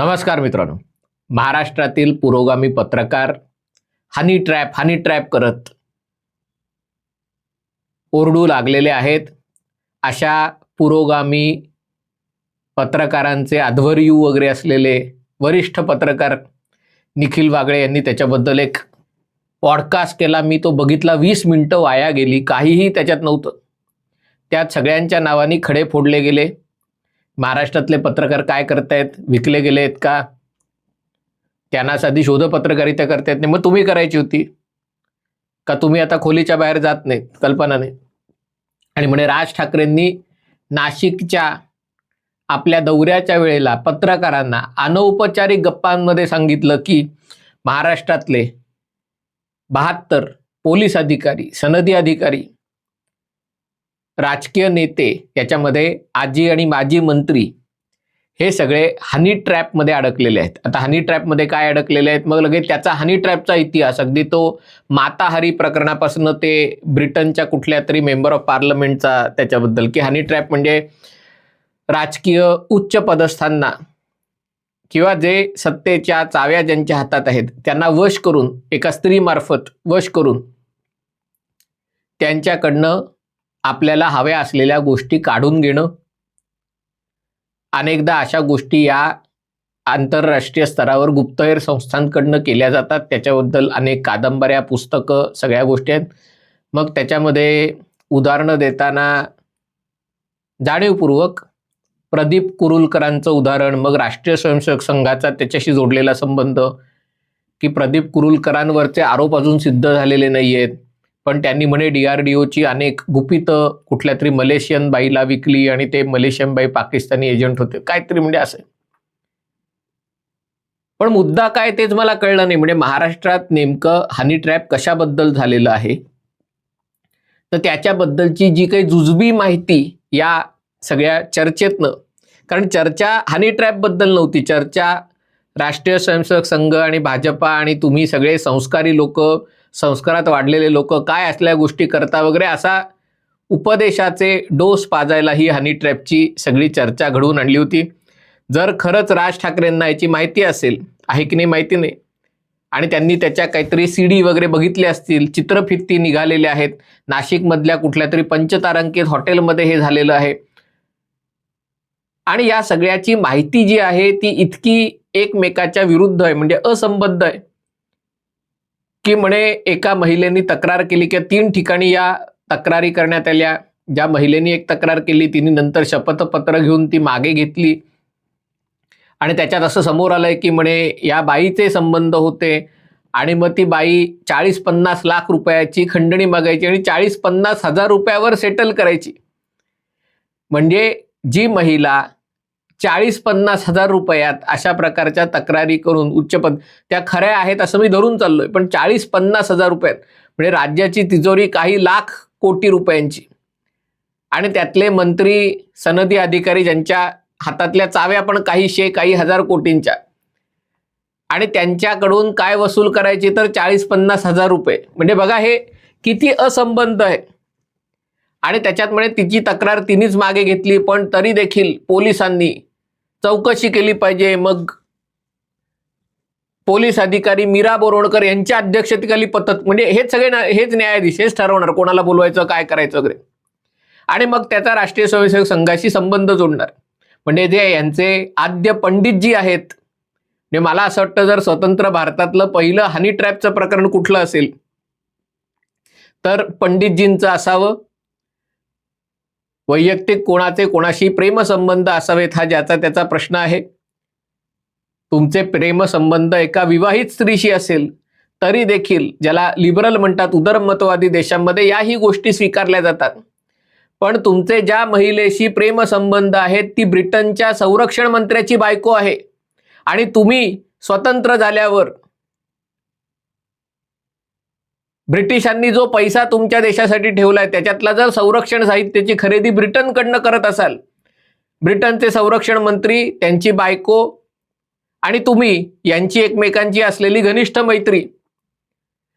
नमस्कार मित्रांनो. महाराष्ट्रातील पुरोगामी पत्रकार हनी ट्रॅप हनी ट्रॅप करत ओरडू लागलेले आहेत. अशा पुरोगामी पत्रकारांचे अध्वर्यू वगैरे असलेले वरिष्ठ पत्रकार निखिल वागळे यांनी त्याच्याबद्दल एक पॉडकास्ट केला. मी तो बघितला वीस मिनटं वाया गेली. काहीही त्याच्यात नव्हतं. त्यात सगळ्यांच्या नावाने खडे फोडले गेले. महाराष्ट्रातले पत्रकार काय करतायत? विकले गेले आहेत का? त्यांना साधी शोध पत्रकारिता करतायत नाही. मग तुम्ही करायची होती. का तुम्ही आता खोलीच्या बाहेर जात नाहीत? कल्पना नाही. आणि म्हणे राज ठाकरेंनी नाशिकच्या आपल्या दौऱ्याच्या वेळेला पत्रकारांना अनौपचारिक गप्पांमध्ये सांगितलं की महाराष्ट्रातले बहात्तर पोलीस अधिकारी सनदी अधिकारी राजकीय नेते याच्यामध्ये आजी आणि माजी मंत्री हे सगळे हनी ट्रॅपमध्ये अडकलेले आहेत. आता हनी ट्रॅपमध्ये काय अडकलेले आहेत? मग लगेच त्याचा हनी ट्रॅपचा इतिहास अगदी तो माताहारी प्रकरणापासून ते ब्रिटनच्या कुठल्या तरी मेंबर ऑफ पार्लमेंटचा त्याच्याबद्दल. की हनी ट्रॅप म्हणजे राजकीय उच्च पदस्थांना किंवा जे सत्तेच्या चाव्या ज्यांच्या हातात आहेत त्यांना वश करून एका स्त्रीमार्फत वश करून त्यांच्याकडनं आपल्याला हव्या असलेल्या गोष्टी काढून घेणं. अनेकदा अशा गोष्टी या आंतरराष्ट्रीय स्तरावर गुप्तहेर संस्थांकडनं केल्या जातात. त्याच्याबद्दल अनेक कादंबऱ्या पुस्तकं सगळ्या गोष्टी आहेत. मग त्याच्यामध्ये उदाहरणं देताना जाणीवपूर्वक प्रदीप कुरुलकरांचं उदाहरण मग राष्ट्रीय स्वयंसेवक संघाचा त्याच्याशी जोडलेला संबंध की प्रदीप कुरुलकरांवरचे आरोप अजून सिद्ध झालेले नाही आहेत पण त्यांनी म्हणे डीआरडीओची अनेक गुपित कुठल्या तरी मलेशियन बाईला विकली आणि ते मलेशियन बाई पाकिस्तानी एजंट होते. काहीतरी म्हणजे असं पण मुद्दा काय तेच मला कळलं नाही. म्हणजे महाराष्ट्रात नेमकं हनी ट्रॅप कशाबद्दल झालेलं आहे? तर त्याच्याबद्दलची जी काही जुजबी माहिती या सगळ्या चर्चेतनं कारण चर्चा हनी ट्रॅपबद्दल नव्हती. चर्चा राष्ट्रीय स्वयंसेवक संघ आणि भाजपा आणि तुम्ही सगळे संस्कारी लोक संस्कारात वाढलेले लोक काय असल्या गोष्टी करता वगैरे असा उपदेशाचे डोस पाजायला ही हनी ट्रॅपची सगळी चर्चा घडवून आणली होती. जर खरंच राज ठाकरेंना याची माहिती असेल आहे की नाही माहिती नाही आणि त्यांनी त्याच्या काहीतरी सी डी वगैरे बघितले असतील चित्रफिती निघालेल्या आहेत नाशिकमधल्या कुठल्या तरी पंचतारांकित हॉटेलमध्ये हे झालेलं आहे आणि या सगळ्याची माहिती जी आहे ती इतकी एकमेकाच्या विरुद्ध आहे म्हणजे असंबद्ध आहे. की म्हणे एका महिलेनी तक्रार केली किंवा तीन ठिकाणी या तक्रारी करण्यात आल्या. ज्या महिलेनी एक तक्रार केली तिने नंतर शपथपत्र घेऊन ती मागे घेतली. आणि त्याच्यात असं समोर आलंय की म्हणे या बाईचे संबंध होते आणि मग ती बाई चाळीस पन्नास लाख रुपयाची खंडणी मागायची आणि चाळीस पन्नास हजार रुपयावर सेटल करायची. म्हणजे जी महिला चाळीस पन्नास हजार रुपयात अशा प्रकारच्या तक्रारी करून उच्चपद त्या खऱ्या आहेत असं मी धरून चाललोय पण चाळीस पन्नास हजार रुपयात म्हणजे राज्याची तिजोरी काही लाख कोटी रुपयांची. आणि त्यातले मंत्री सनदी अधिकारी ज्यांच्या हातातल्या चाव्या पण काही शे काही हजार कोटींच्या. आणि त्यांच्याकडून काय वसूल करायची तर चाळीस पन्नास हजार रुपये. म्हणजे बघा हे किती असंबंध आहे. आणि त्याच्यात म्हणे तिची तक्रार तिनेच मागे घेतली पण तरी देखील पोलिसांनी चौकशी केली पाहिजे. मग पोलीस अधिकारी मीरा बोरोडकर यांच्या अध्यक्षतेखाली पथक म्हणजे हेच सगळे ना- हेच न्यायाधीश हेच ठरवणार कोणाला बोलवायचं काय करायचं वगैरे. आणि मग त्याचा राष्ट्रीय स्वयंसेवक संघाशी संबंध जोडणार. म्हणजे जे यांचे आद्य पंडित जी आहेत म्हणजे मला असं वाटतं जर स्वतंत्र भारतातलं पहिलं हनी ट्रॅपचं प्रकरण कुठलं असेल तर पंडितजींचं असावं वैयक्तिक कोणाचे कोणाशी प्रेमसंबंध असावेत हा ज्याचा त्याचा प्रश्न आहे. तुमचे प्रेमसंबंध एका विवाहित स्त्रीशी असेल तरी देखील ज्याला लिबरल म्हणतात उदरमतवादी देशांमध्ये याही गोष्टी स्वीकारल्या जातात. पण तुमचे ज्या महिलेशी प्रेमसंबंध आहेत ती ब्रिटनच्या संरक्षण मंत्र्याची बायको आहे. आणि तुम्ही स्वतंत्र झाल्यावर ब्रिटिशांनी जो पैसा तुमच्या देशासाठी ठेवलाय त्याच्यातला जर संरक्षण साहित्याची खरेदी ब्रिटनकडनं करत असाल ब्रिटनचे संरक्षण मंत्री त्यांची बायको आणि तुम्ही यांची एकमेकांची असलेली घनिष्ठ मैत्री.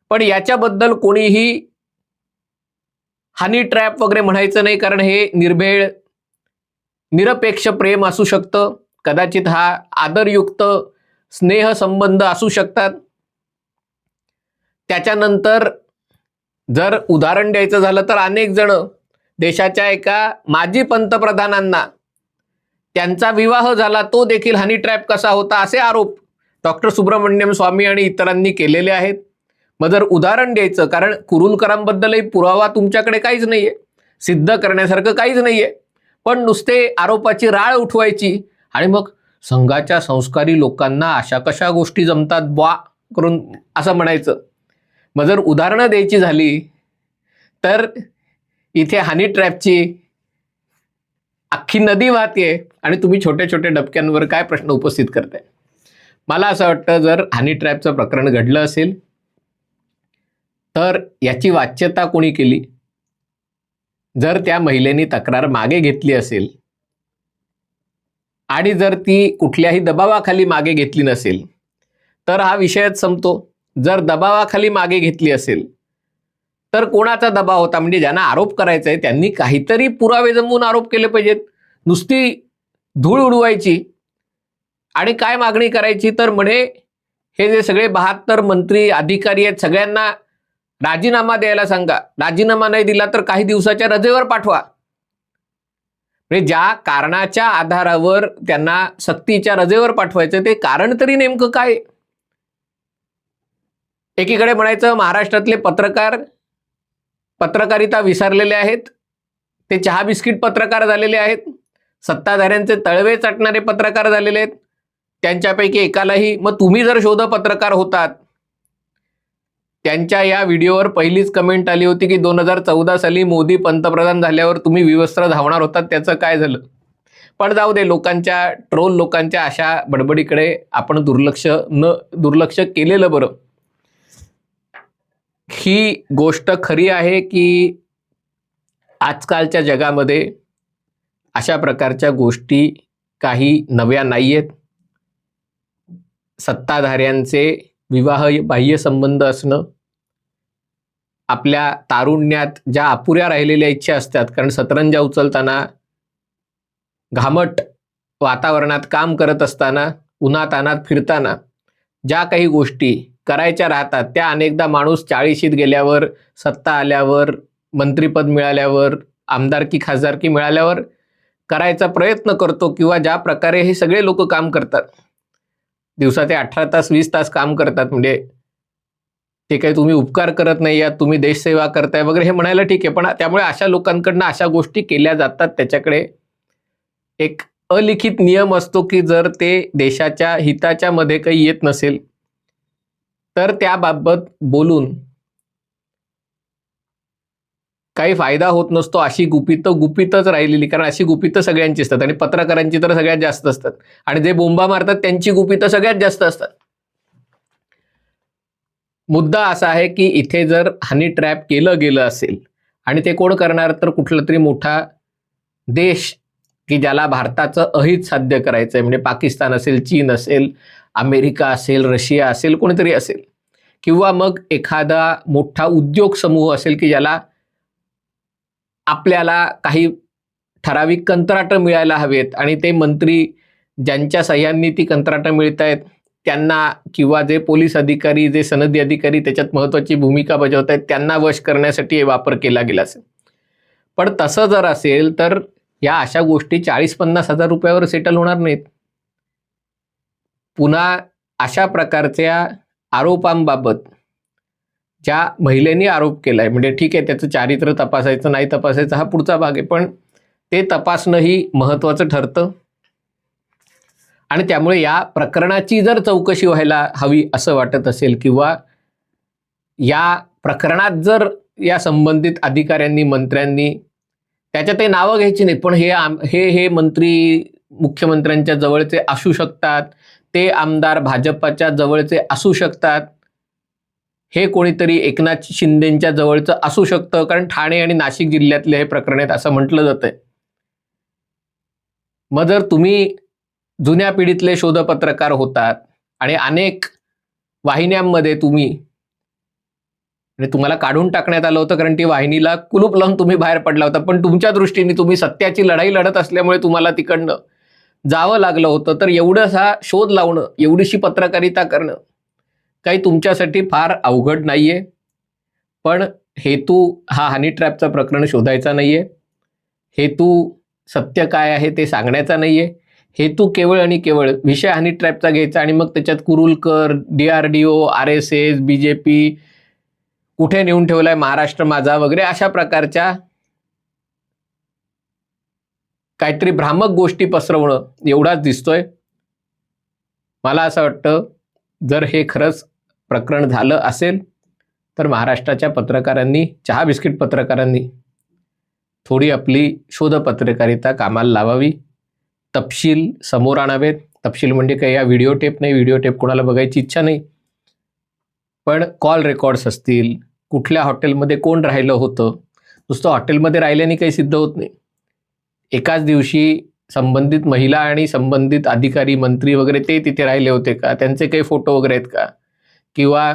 पण याच्याबद्दल कोणीही हनी ट्रॅप वगैरे म्हणायचं नाही कारण हे निर्भेळ निरपेक्ष प्रेम असू शकतं. कदाचित हा आदरयुक्त स्नेहसंबंध असू शकतात. त्याच्यानंतर जर उदाहरण द्यायचं झालं तर अनेक जण देशाच्या एका माजी पंतप्रधानांना त्यांचा विवाह झाला तो देखील हनी ट्रॅप कसा होता असे आरोप डॉक्टर सुब्रमण्यम स्वामी आणि इतरांनी केलेले आहेत. मग जर उदाहरण द्यायचं कारण कुरुलकरांबद्दलही पुरावा तुमच्याकडे काहीच नाही आहे सिद्ध करण्यासारखं काहीच नाही आहे पण नुसते आरोपाची राळ उठवायची आणि मग संघाच्या संस्कारी लोकांना अशा कशा गोष्टी जमतात बा करून असं म्हणायचं. मग जर उदाहरणं द्यायची झाली तर इथे हनी ट्रॅपची अख्खी नदी वाहते आणि तुम्ही छोट्या छोट्या डबक्यांवर काय प्रश्न उपस्थित करताय? मला असं वाटतं जर हनी ट्रॅपचं प्रकरण घडलं असेल तर याची वाच्यता कोणी केली? जर त्या महिलेनी तक्रार मागे घेतली असेल आणि जर ती कुठल्याही दबावाखाली मागे घेतली नसेल तर हा विषयच संपतो. जर दबावाखाली मागे घेतली असेल तर कोणाचा दबाव होता? म्हणजे ज्यांना आरोप करायचा आहे त्यांनी काहीतरी पुरावे जमवून आरोप केले पाहिजेत. नुसती धूळ उडवायची आणि काय मागणी करायची? तर म्हणे हे जे सगळे बहात्तर मंत्री अधिकारी आहेत सगळ्यांना राजीनामा द्यायला सांगा. राजीनामा नाही दिला तर काही दिवसाच्या रजेवर पाठवा. म्हणजे ज्या कारणाच्या आधारावर त्यांना सक्तीच्या रजेवर पाठवायचं ते कारण तरी नेमकं काय? एकीकडे म्हणायचं महाराष्ट्रातले पत्रकार पत्रकारिता विसरलेले आहेत ते चहा बिस्किट पत्रकार झालेले आहेत सत्ताधाऱ्यांचे तळवे चटणारे पत्रकार झालेले आहेत त्यांच्यापैकी एकालाही मग तुम्ही जर शोध पत्रकार होतात त्यांच्या या व्हिडिओवर पहिलीच कमेंट आली होती की दोन हजार चौदा साली मोदी पंतप्रधान झाल्यावर तुम्ही विवस्त्र धावणार होतात त्याचं काय झालं? पण जाऊ दे लोकांच्या ट्रोल लोकांच्या अशा बडबडीकडे आपण दुर्लक्ष न दुर्लक्ष केलेलं बरं. ही गोष्ट खरी आहे की आजकालच्या जगामध्ये अशा प्रकारच्या गोष्टी काही नव्या नाही आहेत सत्ताधाऱ्यांचे विवाह बाह्य संबंध असणं आपल्या तारुण्यात ज्या अपुऱ्या राहिलेल्या इच्छा असतात कारण सतरंजा उचलताना घामट वातावरणात काम करत असताना उन्हातानात फिरताना ज्या काही गोष्टी करायच्या राहतात. त्या अनेकदा माणूस चाळीशीत गेल्यावर सत्ता आल्यावर मंत्रीपद मिळाल्यावर आमदारकी खासदारकी मिळाल्यावर करायचा प्रयत्न करतो किंवा ज्या प्रकारे हे सगळे लोक काम करतात. दिवसाचे अठरा तास वीस तास काम करतात. म्हणजे ते काही तुम्ही उपकार करत नाही या तुम्ही देशसेवा करताय वगैरे हे म्हणायला ठीक आहे. पण त्यामुळे अशा लोकांकडनं अशा गोष्टी केल्या जातात. त्याच्याकडे एक अलिखित नियम असतो की जर ते देशाच्या हिताच्या मध्ये काही येत नसेल तर त्याबाबत बोलून काही फायदा होत नसतो अशी गुपित गुपितच राहिलेली कारण अशी गुपित सगळ्यांची असतात आणि पत्रकारांची तर सगळ्यात जास्त असतात. आणि जे बोंबा मारतात त्यांची गुपित सगळ्यात जास्त असतात. मुद्दा असा आहे की इथे जर हनी ट्रॅप केलं गेलं असेल आणि ते कोण करणार तर कुठला तरी मोठा देश की ज्याला भारताचं अहित साध्य करायचं आहे म्हणजे पाकिस्तान असेल चीन असेल अमेरिका असेल रशिया असेल कोणीतरी असेल. किंवा मग एखादा मोठा उद्योग समूह असेल की ज्याला आपल्याला काही ठराविक कंत्राटं मिळायला हवेत आणि ते मंत्री ज्यांच्या सह्यांनी ती कंत्राटं मिळत आहेत त्यांना किंवा जे पोलीस अधिकारी जे सनदी अधिकारी त्याच्यात महत्त्वाची भूमिका बजावत आहेत त्यांना वश करण्यासाठी हे वापर केला गेला असेल. पण तसं जर असेल तर या अशा गोष्टी चाळीस पन्नास हजार रुपयावर सेटल होणार नाहीत. पुन्हा अशा प्रकारच्या आरोपांबाबत ज्या महिलेने आरोप केलाय म्हणजे ठीक आहे त्याचं चारित्र्य तपासायचं नाही तपासायचं हा पुढचा भाग आहे पण ते तपासणंही महत्त्वाचं ठरतं. आणि त्यामुळे या प्रकरणाची जर चौकशी व्हायला हवी असं वाटत असेल किंवा या प्रकरणात जर या संबंधित अधिकाऱ्यांनी मंत्र्यांनी त्याच्या ते नावं घ्यायची नाही पण हे आम हे हे मंत्री मुख्यमंत्र्यांच्या जवळचे असू शकतात ते आमदार भाजपच्या जवळचे असू शकतात. हे कोणीतरी एकनाथ शिंदेच्या जवळचं असू शकतं कारण ठाणे आणि नाशिक जिल्ह्यातले हे प्रकरण आहेत असं म्हटलं जातंय. मग जर तुम्ही जुन्या पिढीतले शोधपत्रकार होतात आणि अनेक वाहिन्यांमध्ये तुम्ही आणि तुम्हाला काढून टाकण्यात आलं होतं कारण ती वाहिनीला कुलूप लावून तुम्ही बाहेर पडला होता पण तुमच्या दृष्टीने तुम्ही सत्याची लढाई लढत असल्यामुळे तुम्हाला तिकडनं जावं लागलं होतं तर एवढंसा शोध लावणं एवढीशी पत्रकारिता करणं काही तुमच्यासाठी फार अवघड नाही आहे पण हेतू हा हनी ट्रॅपचं प्रकरण शोधायचा नाही आहे हेतू सत्य काय आहे ते सांगण्याचा नाही आहे हेतू केवळ आणि केवळ विषय हनी ट्रॅपचा घ्यायचा आणि मग त्याच्यात Kurulkar D R D O R S S B J P कुठे नेऊन ठेवला आहे महाराष्ट्र माझा वगैरे अशा प्रकारच्या काहीतरी भ्रामक गोष्टी पसरवणं एवढाच दिसतोय. मला असं वाटतं जर हे खरंच प्रकरण झालं असेल तर महाराष्ट्राच्या पत्रकारांनी चहा बिस्किट पत्रकारांनी थोडी आपली शोधपत्रकारिता कामाला लावावी. तपशील समोर आणावेत. तपशील म्हणजे काही या व्हिडिओ टेप नाही. व्हिडिओ टेप कोणाला बघायची इच्छा नाही. पण कॉल रेकॉर्ड्स असतील कुठल्या हॉटेलमध्ये कोण राहिलं होतं? नुसतं हॉटेलमध्ये राहिल्याने काही सिद्ध होत नाही. एकाच दिवशी संबंधित महिला आणि संबंधित अधिकारी मंत्री वगैरे ते तिथे राहिले होते का? त्यांचे काही फोटो वगैरे आहेत का? किंवा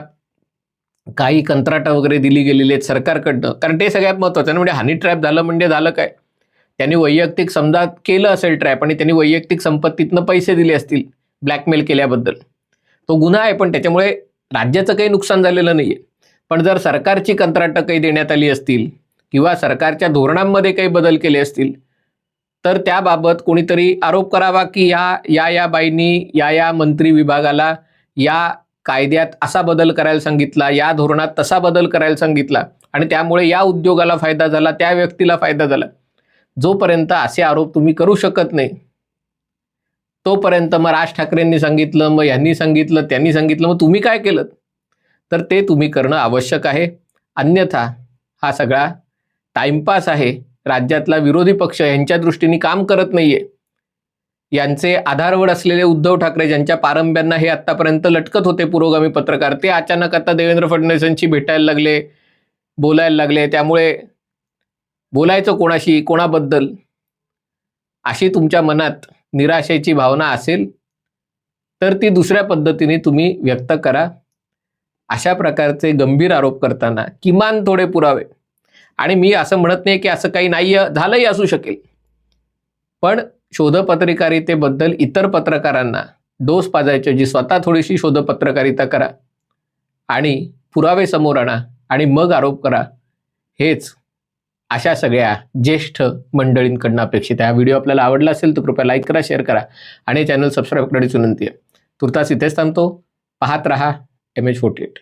काही कंत्राटं वगैरे दिली गेलेली आहेत सरकारकडनं? कारण ते सगळ्यात महत्त्वाचं म्हणजे हानी ट्रॅप झालं म्हणजे झालं काय? त्यांनी वैयक्तिक समजा केलं असेल ट्रॅप आणि त्यांनी वैयक्तिक संपत्तीतनं पैसे दिले असतील ब्लॅकमेल केल्याबद्दल. तो गुन्हा आहे पण त्याच्यामुळे राज्याचं काही नुकसान झालेलं नाही आहे पण जर सरकारची कंत्राटं काही देण्यात आली असतील किंवा सरकारच्या धोरणांमध्ये काही बदल केले असतील तर त्याबाबत कोणीतरी आरोप करावा की या या या बाईंनी या या मंत्री विभागाला या कायद्यात असा बदल करायला सांगितला या धोरणात तसा बदल करायला सांगितला आणि त्यामुळे या उद्योगाला फायदा झाला त्या व्यक्तीला फायदा झाला. जोपर्यंत असे आरोप तुम्ही करू शकत नाही तोपर्यंत मग राज ठाकरेंनी सांगितलं मग यांनी सांगितलं त्यांनी सांगितलं मग तुम्ही काय केलं? तर ते तुम्ही करणं आवश्यक आहे. अन्यथा हा सगळा टाइमपास आहे. राज्यातला विरोधी पक्ष यांच्या दृष्टीने काम करत नाहीये. यांचे आधारवड असलेले उद्धव ठाकरे ज्यांच्या पारंब्यांना हे आतापर्यंत लटकत होते पुरोगामी पत्रकार ते अचानक आता देवेंद्र फडणवीसांशी भेटायला लागले बोलायला लागले. त्यामुळे बोलायचं कोणाशी कोणाबद्दल? अशी तुमच्या मनात निराशेची भावना असेल तर ती दुसऱ्या पद्धतीने तुम्ही व्यक्त करा. अशा प्रकारचे गंभीर आरोप करताना किमान थोडे पुरावे. आणि मी असं म्हणत नाही की असं काही नाही झालंही असू शकेल. पण शोधपत्रकारितेबद्दल इतर पत्रकारांना डोस पाजायचे जी स्वतः थोडीशी शोधपत्रकारिता करा आणि पुरावे समोर आणा आणि मग आरोप करा हेच अशा सगळ्या ज्येष्ठ मंडळींकडनं अपेक्षित आहे. हा व्हिडिओ आपल्याला आवडला असेल तर कृपया लाईक करा शेअर करा आणि चॅनल सबस्क्राईब करण्याची विनंती आहे. तुर्तास इथेच थांबतो. पाहत रहा एम एच फोर्टी एट